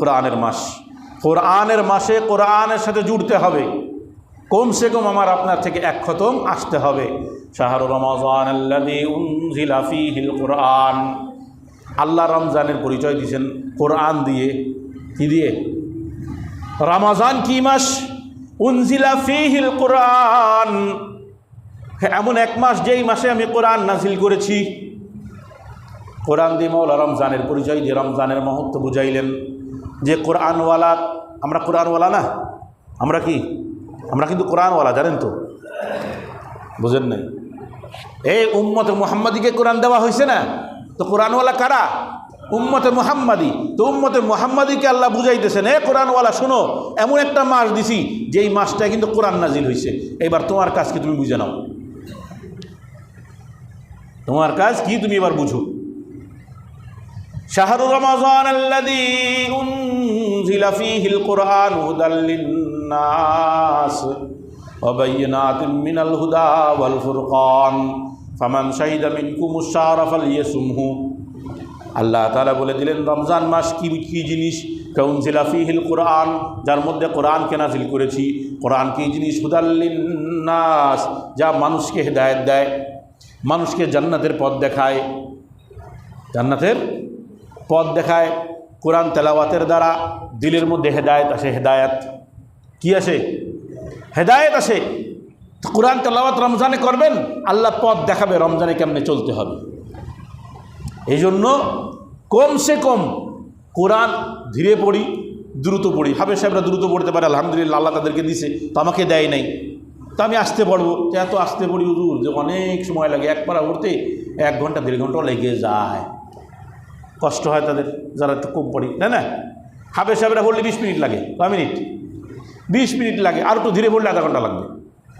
কোরআনের মাস। কোরআনের মাসে কোরআনের সাথে জুড়তে হবে। কমসে কম আমার আপনার থেকে এক খতম আসতে হবে। রমাজান কোরআন। আল্লাহ রমজানের পরিচয় দিয়েছেন কোরআন দিয়ে। কি দিয়ে? রমাজান কি মাস? উনজিলা ফীহিল কোরআন। এমন এক মাস যেই মাসে আমি কোরআন নাজিল করেছি। কোরআন দিয়ে মৌলা রমজানের পরিচয় দিয়ে রমজানের মহত্ব বুঝাইলেন। যে কোরআনওয়ালা, আমরা কোরআনওয়ালা না? আমরা কি? আমরা কিন্তু কোরআনওয়ালা, জানেন তো? বুঝেন নাই? এই উম্মতে মোহাম্মদীকে কোরআন দেওয়া হয়েছে না? তো কোরআনওয়ালা কারা? উম্মতে মোহাম্মদী। তো উম্মতে মোহাম্মদীকে আল্লাহ বুঝাইতেছেন, এ কোরআনওয়ালা, শোনো, এমন একটা মাস দিছি, যেই মাসটায় কিন্তু কোরআন নাজিল হয়েছে এবার তোমার কাজ কি তুমি বুঝে নাও? তোমার কাজ কি তুমি এবার বুঝো? শাহরু রমাজান উনজিলা ফীহিল কুরআন হুদাল লিন্নাস ওয়া বাইয়িনাতিন মিনাল হুদা ওয়াল ফুরকান ফামান শাহিদা মিনকুমুশ শাহরা ফালইয়াসুমহু আল্লাহ তাআলা বলে দিলেন, রমজান মাস কি কি জিনিস? কাউনজিলা ফীহিল কোরআন? যার মধ্যে কোরআনকে নাজিল করেছি। কোরআন কি জিনিস? লিন্নাস, যা মানুষকে হেদায়েত দেয়, মানুষকে জান্নাতের পথ দেখায়। জান্নাতের পথ দেখায়। কোরআন তেলাওয়াতের দ্বারা দিলের মধ্যে হেদায়েত আসে, হেদায়েত। কি আসে? হেদায়েত আসে। কোরআন তেলাওয়াত রমজানে করবেন, আল্লাহ পথ দেখাবে রমজানে কেমনে চলতে হবে। এই জন্য কমসে কম কোরআন ধীরে পড়ি, দ্রুত পড়ি। হাফেজ সাহেবরা দ্রুত পড়তে পারে, আলহামদুলিল্লাহ, আল্লাহ তাদেরকে দিছে। তো আমাকে দেয় নাই। তো আমি আসতে পারব। এত আসতে পড়ি হুজুর যে অনেক সময় লাগে, এক পারা উঠতে এক ঘণ্টা, দেড় ঘন্টাও লেগে যায়। কষ্ট হয় তাদের, যারা একটু কম পড়ি না না? হাফেজ সাহেবরা পড়লে বিশ মিনিট লাগে, কয় মিনিট? বিশ মিনিট লাগে, আর একটু ধীরে পড়লে আধা ঘণ্টা লাগবে,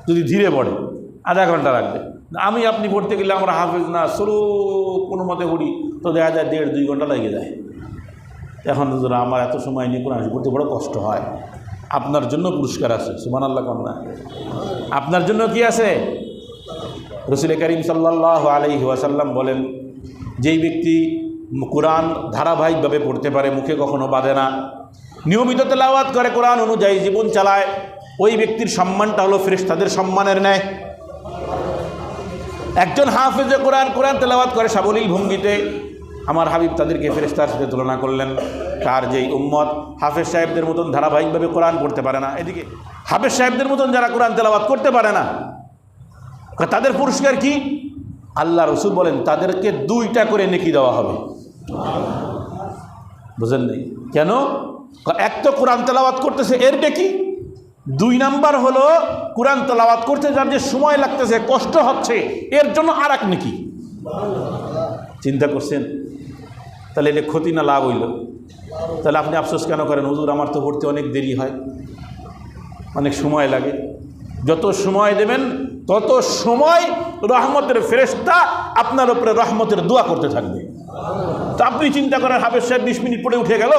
যদি ধীরে পড়ে, আধা ঘণ্টা লাগবে। আমি আপনি পড়তে গেলে আমরা হাফেজ না, সরু কোনো মতে পড়ি, তো দেখা যায় দেড় দুই ঘণ্টা লেগে যায়। এখন ধরো আমার এত সময় নিয়ে শরীফ পড়তে বড় কষ্ট হয়। আপনার জন্য পুরস্কার আছে সুমান আল্লাহ কন্যা আপনার জন্য কি আছে? রসুল করিম সাল্লাহ আলহি ওয়াসাল্লাম বলেন, যেই ব্যক্তি কোরআন ধারাবাহিকভাবে পড়তে পারে, মুখে কখনো বাঁধে না। নিয়মিত তেলাওয়াত করে, কোরআন অনুযায়ী জীবন চালায়। ওই ব্যক্তির সম্মানটা হলো ফেরেশতাদের সম্মানের ন্যায়। একজন হাফেজে কোরআন কোরআন তেলাওয়াত করে সাবলীল ভঙ্গিতে। আমার হাবিব তাদেরকে ফেরেস্তার সাথে তুলনা করলেন। তার যেই উম্মত, হাফেজ সাহেবদের মতন ধারাবাহিকভাবে কোরআন পড়তে পারে না। এদিকে হাফেজ সাহেবদের মতন যারা কোরআন তেলাওয়াত করতে পারে না, তাদের পুরস্কার কি? আল্লাহ রসুল বলেন, তাদেরকে দুইটা করে নেকি দেওয়া হবে। বুঝেন নেই? কেন? এক তো কোরআন তেলাওয়াত করতেছে এর ডেকি দুই নাম্বার হলো, কোরআন তেলাওয়াত করতে যার যে সময় লাগতেছে, কষ্ট হচ্ছে, এর জন্য আর এক নাকি? চিন্তা করছেন? তাহলে এটা ক্ষতি না লাভ হইল? তাহলে আপনি আফসোস কেন করেন? হুজুর, আমার তো পড়তে অনেক দেরি হয়। অনেক সময় লাগে। যত সময় দেবেন, তত সময় রহমতের ফেরেস্তা আপনার উপরে রহমতের দোয়া করতে থাকবে। তো আপনি চিন্তা করেন, হাফেজ সাহেব বিশ মিনিট পরে উঠে গেল,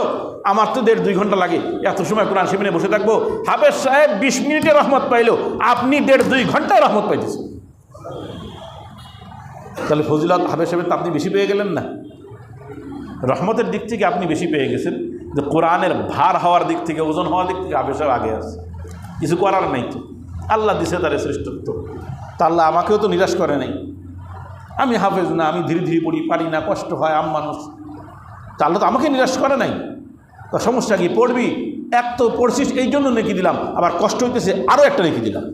আমার তো দেড় দুই ঘণ্টা লাগে, এত সময় কোরআন শিবিনে বসে থাকব। হাফেজ সাহেব বিশ মিনিটে রহমত পাইলো, আপনি দেড় দুই ঘন্টায় রহমত পাইতেছেন। তাহলে ফজিলত, হাফেজ সাহেবের তো আপনি বেশি পেয়ে গেলেন না। রহমতের দিক থেকে আপনি বেশি পেয়ে গেছেন, যে কোরআনের ভার হওয়ার দিক থেকে, ওজন হওয়ার দিক থেকে হাফেজ সাহেব আগে আছে। কিছু করার নেই তো। আল্লাহ দিছে তার শ্রেষ্ঠত্ব। তা আল্লাহ আমাকেও তো নিরাশ করে নাই। আমি হাফেজ না, আমি ধীরে ধীরে পড়ি, পারি না, কষ্ট হয়, আম মানুষ। তা আল্লাহ তো আমাকে নিরাশ করে নাই। তা সমস্যা কি? পড়বি? এক তো পড়ছিস এই জন্য নেকি দিলাম। আবার কষ্ট হইতেছে আরও একটা নেকি দিলাম।